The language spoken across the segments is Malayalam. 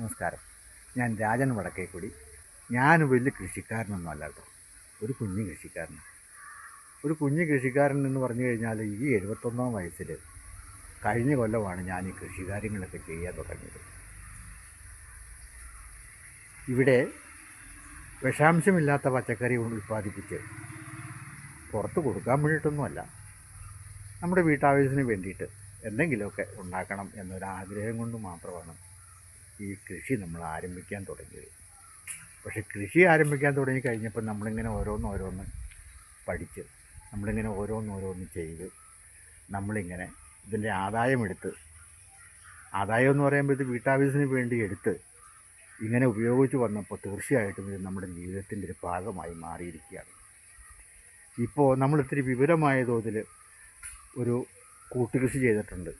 നമസ്കാരം. ഞാൻ രാജൻ വടക്കേക്കുടി. ഞാൻ വലിയ കൃഷിക്കാരനൊന്നും അല്ല കേട്ടോ. ഒരു കുഞ്ഞു കൃഷിക്കാരൻ ഒരു കുഞ്ഞു കൃഷിക്കാരൻ എന്ന് പറഞ്ഞു കഴിഞ്ഞാൽ ഈ എഴുപത്തൊന്നാം വയസ്സിൽ കഴിഞ്ഞ കൊല്ലമാണ് ഞാൻ ഈ കൃഷികാര്യങ്ങളൊക്കെ ചെയ്യാൻ തുടങ്ങിയത്. ഇവിടെ വിഷാംശമില്ലാത്ത പച്ചക്കറി ഉൽപ്പാദിപ്പിച്ച് പുറത്ത് കൊടുക്കാൻ വേണ്ടിയിട്ടൊന്നുമല്ല. നമ്മുടെ വീട്ടാവശ്യത്തിന് വേണ്ടിയിട്ട് എന്തെങ്കിലുമൊക്കെ ഉണ്ടാക്കണം എന്നൊരാഗ്രഹം കൊണ്ട് മാത്രമാണ് ഈ കൃഷി നമ്മൾ ആരംഭിക്കാൻ തുടങ്ങിയത് പക്ഷേ കൃഷി ആരംഭിക്കാൻ തുടങ്ങി കഴിഞ്ഞപ്പോൾ നമ്മളിങ്ങനെ ഓരോന്ന് ഓരോന്ന് പഠിച്ച് നമ്മളിങ്ങനെ ഓരോന്ന് ഓരോന്ന് ചെയ്ത് നമ്മളിങ്ങനെ ഇതിന്റെ ആദായമെടുത്ത് ആദായം എന്ന് പറയുമ്പോൾ ഇത് വീട്ടാവശ്യത്തിന് വേണ്ടി എടുത്ത് ഇങ്ങനെ ഉപയോഗിച്ച് വന്നപ്പോൾ തീർച്ചയായിട്ടും ഇത് നമ്മുടെ ജീവിതത്തിന്റെ ഒരു ഭാഗമായി മാറിയിരിക്കുകയാണ്. ഇപ്പോൾ നമ്മൾ ഇത്തിരി വിപുലമായ തോതിൽ ഒരു കൂട്ടുകൃഷി ചെയ്തിട്ടുണ്ട്.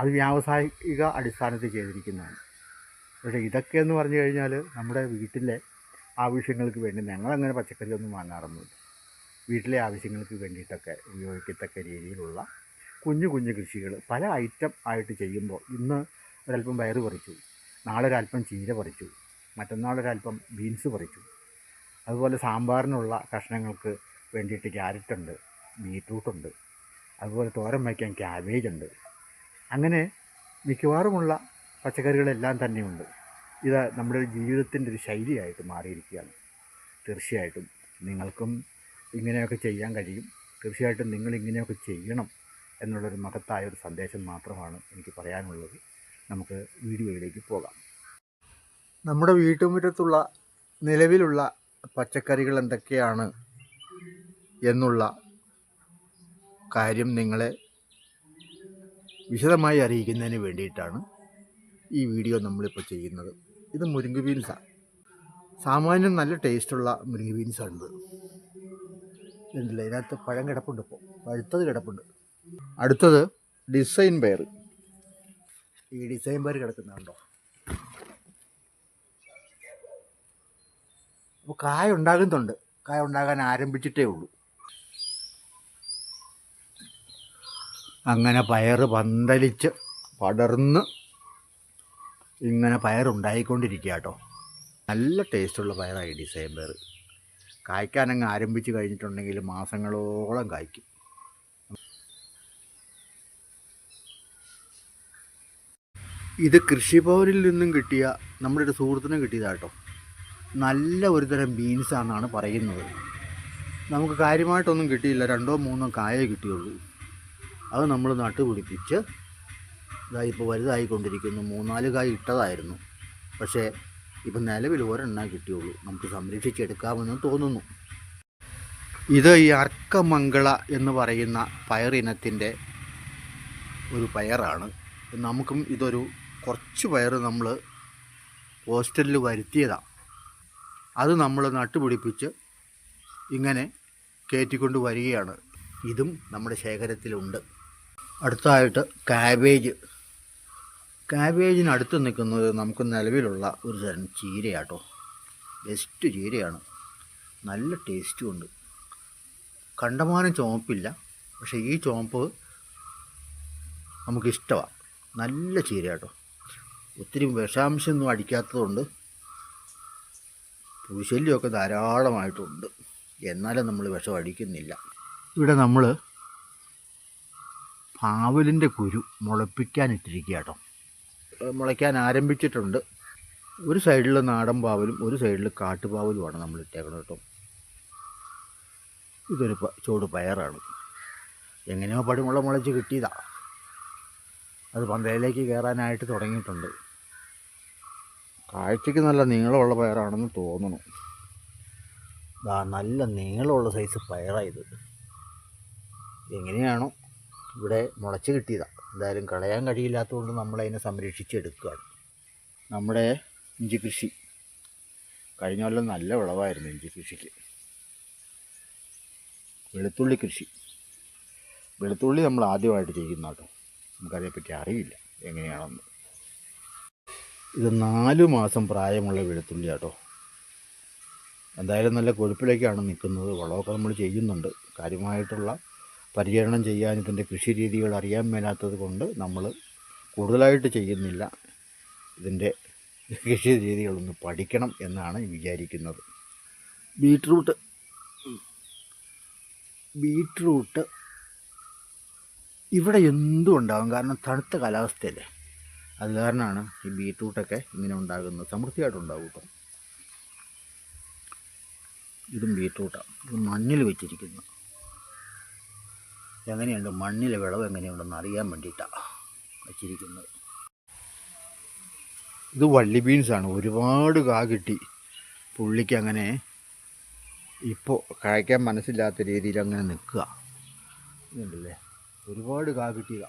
അത് വ്യാവസായിക അടിസ്ഥാനത്തിൽ ചെയ്തിരിക്കുന്നതാണ്. പക്ഷേ ഇതൊക്കെ എന്ന് പറഞ്ഞു കഴിഞ്ഞാൽ നമ്മുടെ വീട്ടിലെ ആവശ്യങ്ങൾക്ക് വേണ്ടി ഞങ്ങളങ്ങനെ പച്ചക്കറിയൊന്നും വാങ്ങാറൊന്നുമില്ല. വീട്ടിലെ ആവശ്യങ്ങൾക്ക് വേണ്ടിയിട്ടൊക്കെ ഉപയോഗിക്കത്തക്ക രീതിയിലുള്ള കുഞ്ഞു കുഞ്ഞു കൃഷികൾ പല ഐറ്റം ആയിട്ട് ചെയ്യുമ്പോൾ ഇന്ന് ഒരല്പം പയറ് പറിച്ചു നാളെ ഒരല്പം ചീര പറിച്ചു മറ്റന്നാളൊരല്പം ബീൻസ് പറിച്ചു. അതുപോലെ സാമ്പാറിനുള്ള കഷ്ണങ്ങൾക്ക് വേണ്ടിയിട്ട് ക്യാരറ്റുണ്ട് ബീറ്റ്റൂട്ടുണ്ട്. അതുപോലെ തോരൻ വയ്ക്കാൻ ക്യാബേജ് ഉണ്ട് അങ്ങനെ മിക്കവാറുമുള്ള പച്ചക്കറികളെല്ലാം തന്നെയുണ്ട്. ഇത് നമ്മുടെ ജീവിതത്തിന്റെ ഒരു ശൈലിയായിട്ട് മാറിയിരിക്കുകയാണ്. തീർച്ചയായിട്ടും നിങ്ങൾക്കും ഇങ്ങനെയൊക്കെ ചെയ്യാൻ കഴിയും. തീർച്ചയായിട്ടും നിങ്ങൾ ഇങ്ങനെയൊക്കെ ചെയ്യണം എന്നുള്ളൊരു മഹത്തായ ഒരു സന്ദേശം മാത്രമാണ് എനിക്ക് പറയാനുള്ളത്. നമുക്ക് വീഡിയോയിലേക്ക് പോകാം. നമ്മുടെ വീട്ടുമുറ്റത്തുള്ള നിലവിലുള്ള പച്ചക്കറികൾ എന്തൊക്കെയാണ് എന്നുള്ള കാര്യം നിങ്ങളെ വിശദമായി അറിയിക്കുന്നതിന് വേണ്ടിയിട്ടാണ് ഈ വീഡിയോ നമ്മളിപ്പോൾ ചെയ്യുന്നത്. ഇത് മുരിങ്ങ ബീൻസാണ് സാമാന്യം നല്ല ടേസ്റ്റുള്ള മുരിങ്ങ ബീൻസാണിത് ഉണ്ടല്ലേ ഇതിനകത്ത് പഴം കിടപ്പുണ്ട് ഇപ്പോൾ പഴുത്തത് കിടപ്പുണ്ട്. അടുത്തത് ഡിസൈൻ പയർ ഈ ഡിസൈൻ പയർ കിടക്കുന്നുണ്ടോ അപ്പോൾ കായ ഉണ്ടാകുന്നുണ്ട്. കായ ഉണ്ടാകാൻ ആരംഭിച്ചിട്ടേ ഉള്ളൂ. അങ്ങനെ പയർ പന്തലിച്ച് പടർന്ന് ഇങ്ങനെ പയറുണ്ടായിക്കൊണ്ടിരിക്കുക കേട്ടോ നല്ല ടേസ്റ്റുള്ള പയറായി ഡിസൈൻ കായ്ക്കാനങ്ങ് ആരംഭിച്ച് കഴിഞ്ഞിട്ടുണ്ടെങ്കിൽ മാസങ്ങളോളം കായ്ക്കും. ഇത് കൃഷിഭവനിൽ നിന്നും കിട്ടിയ നമ്മുടെ ഒരു സുഹൃത്തിന് കിട്ടിയതാട്ടോ. നല്ല ഒരു തരം ബീൻസാണെന്നാണ് പറയുന്നത്. നമുക്ക് കാര്യമായിട്ടൊന്നും കിട്ടിയില്ല. രണ്ടോ മൂന്നോ കായേ കിട്ടിയുള്ളൂ. അത് നമ്മൾ നട്ടുപിടിപ്പിച്ച് ഇതാ ഇപ്പോൾ വലുതായിക്കൊണ്ടിരിക്കുന്നു. മൂന്നാൽ കായ് ഇട്ടതായിരുന്നു. പക്ഷേ ഇപ്പം നിലവിൽ ഒരെണ്ണ കിട്ടിയുള്ളൂ. നമുക്ക് സംരക്ഷിച്ചെടുക്കാമെന്ന് തോന്നുന്നു. ഇത് ഈ അർക്കമംഗള എന്ന് പറയുന്ന പയറിനത്തിന്റെ ഒരു പയറാണ്. നമുക്കും ഇതൊരു കുറച്ച് പയർ നമ്മൾ ഹോസ്റ്റലിൽ വരുത്തിയതാണ് അത് നമ്മൾ നട്ടുപിടിപ്പിച്ച് ഇങ്ങനെ കയറ്റിക്കൊണ്ട് വരികയാണ്. ഇതും നമ്മുടെ ശേഖരത്തിലുണ്ട്. അടുത്തായിട്ട് കാബേജ് കാബേജിനടുത്ത് നിൽക്കുന്നത് നമുക്ക് നിലവിലുള്ള ഒരു തരം ചീരയാട്ടോ. ബെസ്റ്റ് ചീരയാണ്. നല്ല ടേസ്റ്റും ഉണ്ട്. കണ്ടമാനം ചുവപ്പില്ല. പക്ഷേ ഈ ചുവപ്പ് നമുക്കിഷ്ടമാണ് നല്ല ചീര കേട്ടോ ഒത്തിരി വിഷാംശമൊന്നും അടിക്കാത്തതുകൊണ്ട് പുഴുശല്യമൊക്കെ ധാരാളമായിട്ടുണ്ട്. എന്നാലും നമ്മൾ വിഷം അടിക്കുന്നില്ല. ഇവിടെ നമ്മൾ പാവലിന്റെ കുരു മുളപ്പിക്കാനിട്ടിരിക്കുക കേട്ടോ മുളയ്ക്കാൻ ആരംഭിച്ചിട്ടുണ്ട്. ഒരു സൈഡിൽ നാടൻ പാവലും ഒരു സൈഡിൽ കാട്ടുപാവലുമാണ് നമ്മൾ ഇട്ടേക്കുന്നത് കേട്ടോ. ഇതൊരു ചോട് പയറാണ്. എങ്ങനെയോ പടിമുള മുളച്ച് കിട്ടിയതാ. അത് പന്തയിലേക്ക് കയറാനായിട്ട് തുടങ്ങിയിട്ടുണ്ട്. കാഴ്ചയ്ക്ക് നല്ല നീളമുള്ള പയറാണെന്ന് തോന്നുന്നു. ദാ നല്ല നീളമുള്ള സൈസ് പയറായത് എങ്ങനെയാണോ ഇവിടെ മുളച്ച് കിട്ടിയതാണ് എന്തായാലും കളയാൻ കഴിയില്ലാത്തതുകൊണ്ട് നമ്മളതിനെ സംരക്ഷിച്ചെടുക്കുകയാണ്. നമ്മുടെ ഇഞ്ചി കൃഷി. കഴിഞ്ഞ കൊല്ലം നല്ല വിളവായിരുന്നു ഇഞ്ചി കൃഷിക്ക്. വെളുത്തുള്ളി കൃഷി. വെളുത്തുള്ളി നമ്മൾ ആദ്യമായിട്ട് ചെയ്യുന്ന കേട്ടോ. നമുക്കതേപ്പറ്റി അറിയില്ല എങ്ങനെയാണെന്ന്. ഇത് നാല് മാസം പ്രായമുള്ള വെളുത്തുള്ളി കേട്ടോ. എന്തായാലും നല്ല കൊഴുപ്പിലേക്കാണ് നിൽക്കുന്നത്. വളമൊക്കെ നമ്മൾ ചെയ്യുന്നുണ്ട്. കാര്യമായിട്ടുള്ള പരിചരണം ചെയ്യാൻ ഇതിന്റെ കൃഷി രീതികൾ അറിയാൻ മേലാത്തത് കൊണ്ട് നമ്മൾ കൂടുതലായിട്ട് ചെയ്യുന്നില്ല. ഇതിന്റെ കൃഷി രീതികളൊന്ന് പഠിക്കണം എന്നാണ് വിചാരിക്കുന്നത്. ബീട്രൂട്ട്. ബീട്രൂട്ട് ഇവിടെ എന്തും ഉണ്ടാകും. കാരണം തണുത്ത കാലാവസ്ഥയല്ലേ. അത് കാരണമാണ് ഈ ബീട്രൂട്ടൊക്കെ ഇങ്ങനെ ഉണ്ടാകുന്നത്. സമൃദ്ധിയായിട്ടുണ്ടാകും കേട്ടോ. ഇതും ബീട്രൂട്ടാണ്. ഇത് മണ്ണിൽ വെച്ചിരിക്കുന്നു. എങ്ങനെയുണ്ട്? മണ്ണിലെ വിളവ് എങ്ങനെയുണ്ടെന്ന് അറിയാൻ വേണ്ടിയിട്ടാണ് വച്ചിരിക്കുന്നത്. ഇത് വള്ളി ബീൻസാണ് ഒരുപാട് കാ കിട്ടി. പുള്ളിക്ക് അങ്ങനെ ഇപ്പോൾ കഴിക്കാൻ മനസ്സില്ലാത്ത രീതിയിൽ അങ്ങനെ നിൽക്കുക. ഇതുണ്ടല്ലേ? ഒരുപാട് കാ കിട്ടിയതാ.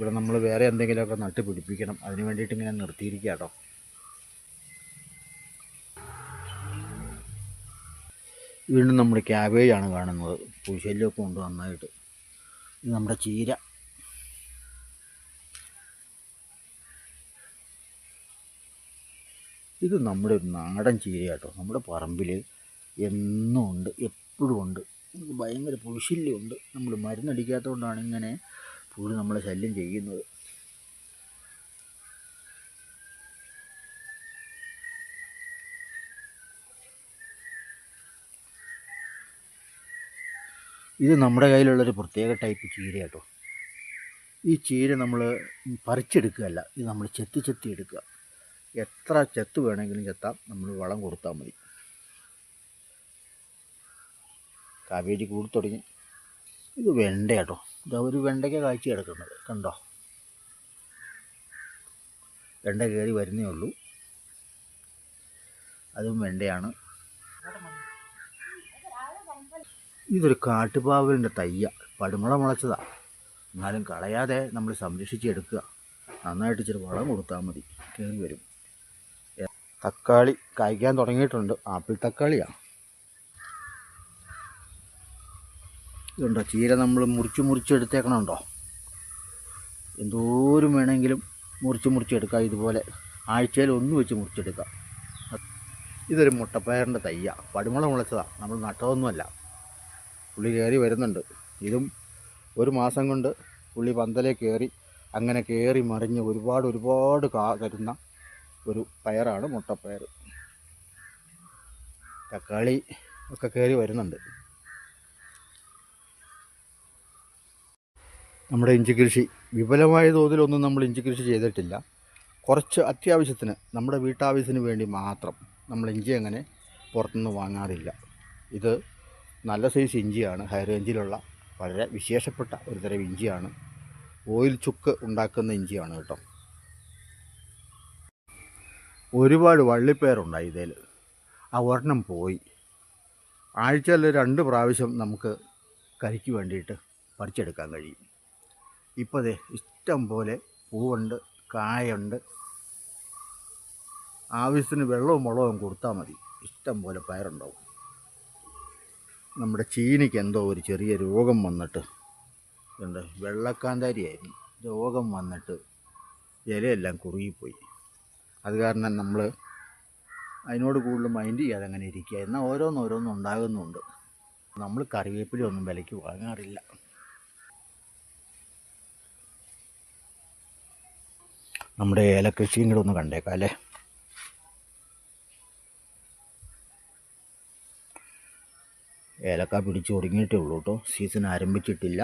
ഇവിടെ നമ്മൾ വേറെ എന്തെങ്കിലുമൊക്കെ നട്ട് പിടിപ്പിക്കണം അതിന് വേണ്ടിയിട്ട് ഇങ്ങനെ നിർത്തിയിരിക്കുക കേട്ടോ വീണ്ടും നമ്മുടെ ആണ് കാണുന്നത്. പൂശല്യമൊക്കെ ഉണ്ട് നന്നായിട്ട്. ഇത് നമ്മുടെ ചീര. ഇത് നമ്മുടെ ഒരു നാടൻ ചീര കേട്ടോ നമ്മുടെ പറമ്പിൽ എന്നും ഉണ്ട് എപ്പോഴും ഉണ്ട്. ഭയങ്കര പുഴുശല്യമുണ്ട് നമ്മൾ മരുന്നടിക്കാത്തതുകൊണ്ടാണ് ഇങ്ങനെ പുഴു നമ്മളെ ശല്യം ചെയ്യുന്നത്. ഇത് നമ്മുടെ കയ്യിലുള്ളൊരു പ്രത്യേക ടൈപ്പ് ചീര കേട്ടോ. ഈ ചീര നമ്മൾ പറിച്ചെടുക്കുകയല്ല ഇത് നമ്മൾ ചെത്തി ചെത്തി എടുക്കുക. എത്ര ചെത്ത് വേണമെങ്കിലും ചെത്താം നമ്മൾ വളം കൊടുത്താൽ മതി. കാബേജ് കൂടി തുടങ്ങി. ഇത് വെണ്ട കേട്ടോ. ഇതാ ഒരു വെണ്ടയ്ക്ക കാഴ്ച കിടക്കുന്നത്. കണ്ടോ? വെണ്ട കയറി വരുന്നേ ഉള്ളൂ. അതും വെണ്ടയാണ്. ഇതൊരു കാട്ടുപാവലിന്റെ തയ്യ. പടുമുള മുളച്ചതാ. എന്നാലും കളയാതെ നമ്മൾ സംരക്ഷിച്ചെടുക്കുക. നന്നായിട്ട് ഇച്ചിരി വളം കൊടുത്താൽ മതി. കയറി വരും. തക്കാളി കായ്ക്കാൻ തുടങ്ങിയിട്ടുണ്ട്. ആപ്പിൾ തക്കാളിയാണ് ഇതുണ്ടോ? ചീര നമ്മൾ മുറിച്ച് മുറിച്ചെടുത്തേക്കണുണ്ടോ എന്തോരം വേണമെങ്കിലും മുറിച്ച് മുറിച്ചെടുക്കാം ഇതുപോലെ ആഴ്ചയിൽ ഒന്ന് വെച്ച് മുറിച്ചെടുക്കാം. ഇതൊരു മുട്ടപ്പയറിന്റെ തയ്യ. പടുമുള മുളച്ചതാണ് നമ്മൾ നട്ടതൊന്നുമല്ല. പുള്ളി കയറി വരുന്നുണ്ട്. ഇതും ഒരു മാസം കൊണ്ട് പുള്ളി പന്തലേ കയറി അങ്ങനെ കയറി മറിഞ്ഞ് ഒരുപാട് ഒരുപാട് കാ തരുന്ന ഒരു പയറാണ് മുട്ടപ്പയർ തക്കാളി ഒക്കെ കയറി വരുന്നുണ്ട്. നമ്മുടെ ഇഞ്ചി കൃഷി വിപുലമായ തോതിലൊന്നും നമ്മൾ ഇഞ്ചി കൃഷി ചെയ്തിട്ടില്ല. കുറച്ച് അത്യാവശ്യത്തിന് നമ്മുടെ വീട്ടാവശ്യത്തിന് വേണ്ടി മാത്രം നമ്മൾ ഇഞ്ചി അങ്ങനെ പുറത്തുനിന്ന് വാങ്ങാറില്ല. ഇത് നല്ല സൈസ് ഇഞ്ചിയാണ്. ഹൈ റേഞ്ചിലുള്ള വളരെ വിശേഷപ്പെട്ട ഒരു തരം ഇഞ്ചിയാണ്. ഓയിൽ ചുക്ക് ഉണ്ടാക്കുന്ന ഇഞ്ചിയാണ് കേട്ടോ. ഒരുപാട് വള്ളിപ്പയറുണ്ടായി ഇതിൽ. ആ ഒരെണ്ണം പോയി. ആഴ്ചയിൽ രണ്ട് പ്രാവശ്യം നമുക്ക് കരിക്ക് വേണ്ടിയിട്ട് പറിച്ചെടുക്കാൻ കഴിയും. ഇപ്പോൾ ദേ ഇഷ്ടം പോലെ പൂവുണ്ട് കായുണ്ട് ആവശ്യത്തിന് വെള്ളവും മുളകും കൊടുത്താൽ മതി. ഇഷ്ടം പോലെ പയറുണ്ടാവും. നമ്മുടെ ചീനിക്ക് എന്തോ ഒരു ചെറിയ രോഗം വന്നിട്ട് ഉണ്ട് വെള്ളക്കാന്താരിയായിരുന്നു. രോഗം വന്നിട്ട് ഇലയെല്ലാം കുറുകിപ്പോയി. അത് കാരണം നമ്മൾ അതിനോട് കൂടുതൽ മൈൻഡ് ചെയ്യാതെ അങ്ങനെ ഇരിക്കുക. എന്നാൽ ഓരോന്നോരോന്നും ഉണ്ടാകുന്നുണ്ട്. നമ്മൾ കറിവേപ്പിലൊന്നും വിലയ്ക്ക് വാങ്ങാറില്ല. നമ്മുടെ ഏലക്കൃഷിയും കൂടെ ഒന്ന് കണ്ടേക്കാം അല്ലേ? ഏലക്ക പിടിച്ച് ഒടുങ്ങിയിട്ടേ ഉള്ളൂ കേട്ടോ. സീസൺ ആരംഭിച്ചിട്ടില്ല.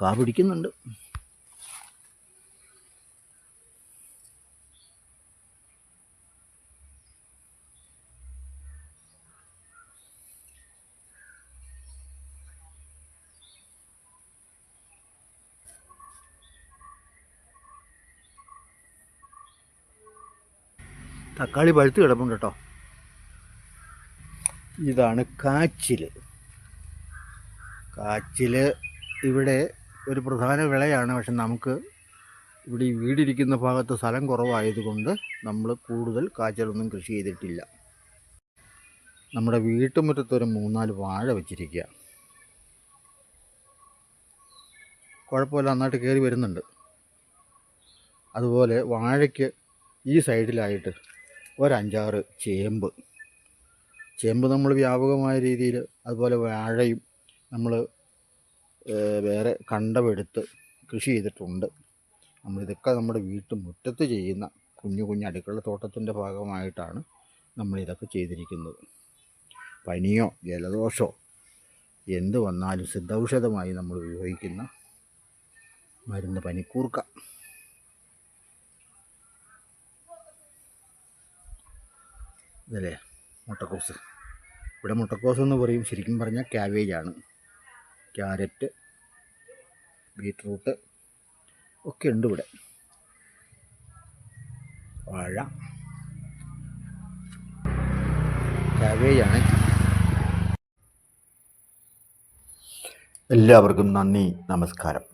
കാ പിടിക്കുന്നുണ്ട്. തക്കാളി പഴുത്ത് കിടപ്പുണ്ട് കേട്ടോ. ഇതാണ് കാച്ചിൽ കാച്ചിൽ ഇവിടെ ഒരു പ്രധാന വിളയാണ്. പക്ഷെ നമുക്ക് ഇവിടെ ഈ വീടിരിക്കുന്ന ഭാഗത്ത് സ്ഥലം കുറവായതുകൊണ്ട് നമ്മൾ കൂടുതൽ കാച്ചിലൊന്നും കൃഷി ചെയ്തിട്ടില്ല. നമ്മുടെ വീട്ടുമുറ്റത്ത് ഒരു മൂന്നാൽ വാഴ വെച്ചിരിക്കുക കുഴപ്പമില്ല നന്നായിട്ട് കയറി വരുന്നുണ്ട്. അതുപോലെ വാഴയ്ക്ക് ഈ സൈഡിലായിട്ട് ഒരഞ്ചാറ് ചേമ്പ്. ചേമ്പ് നമ്മൾ വ്യാപകമായ രീതിയിൽ അതുപോലെ വാഴയും നമ്മൾ വേറെ കണ്ടമെടുത്ത് കൃഷി ചെയ്തിട്ടുണ്ട്. നമ്മളിതൊക്കെ നമ്മുടെ വീട്ടു മുറ്റത്ത് ചെയ്യുന്ന കുഞ്ഞു കുഞ്ഞു അടുക്കള തോട്ടത്തിന്റെ ഭാഗമായിട്ടാണ് നമ്മളിതൊക്കെ ചെയ്തിരിക്കുന്നത്. പനിയോ ജലദോഷമോ എന്ത് വന്നാലും സിദ്ധൌഷധമായി നമ്മൾ ഉപയോഗിക്കുന്ന മരുന്ന് പനിക്കൂർക്ക. ഇതല്ലേ? മുട്ടക്കോസ്. ഇവിടെ മുട്ടക്കോസ് എന്ന് പറയും ശരിക്കും പറഞ്ഞാൽ ക്യാബേജാണ് ക്യാരറ്റ് ബീറ്റ്റൂട്ട് ഒക്കെ ഉണ്ട് ഇവിടെ. വാഴ. ക്യാബേജാണ് എല്ലാവർക്കും നന്ദി നമസ്കാരം.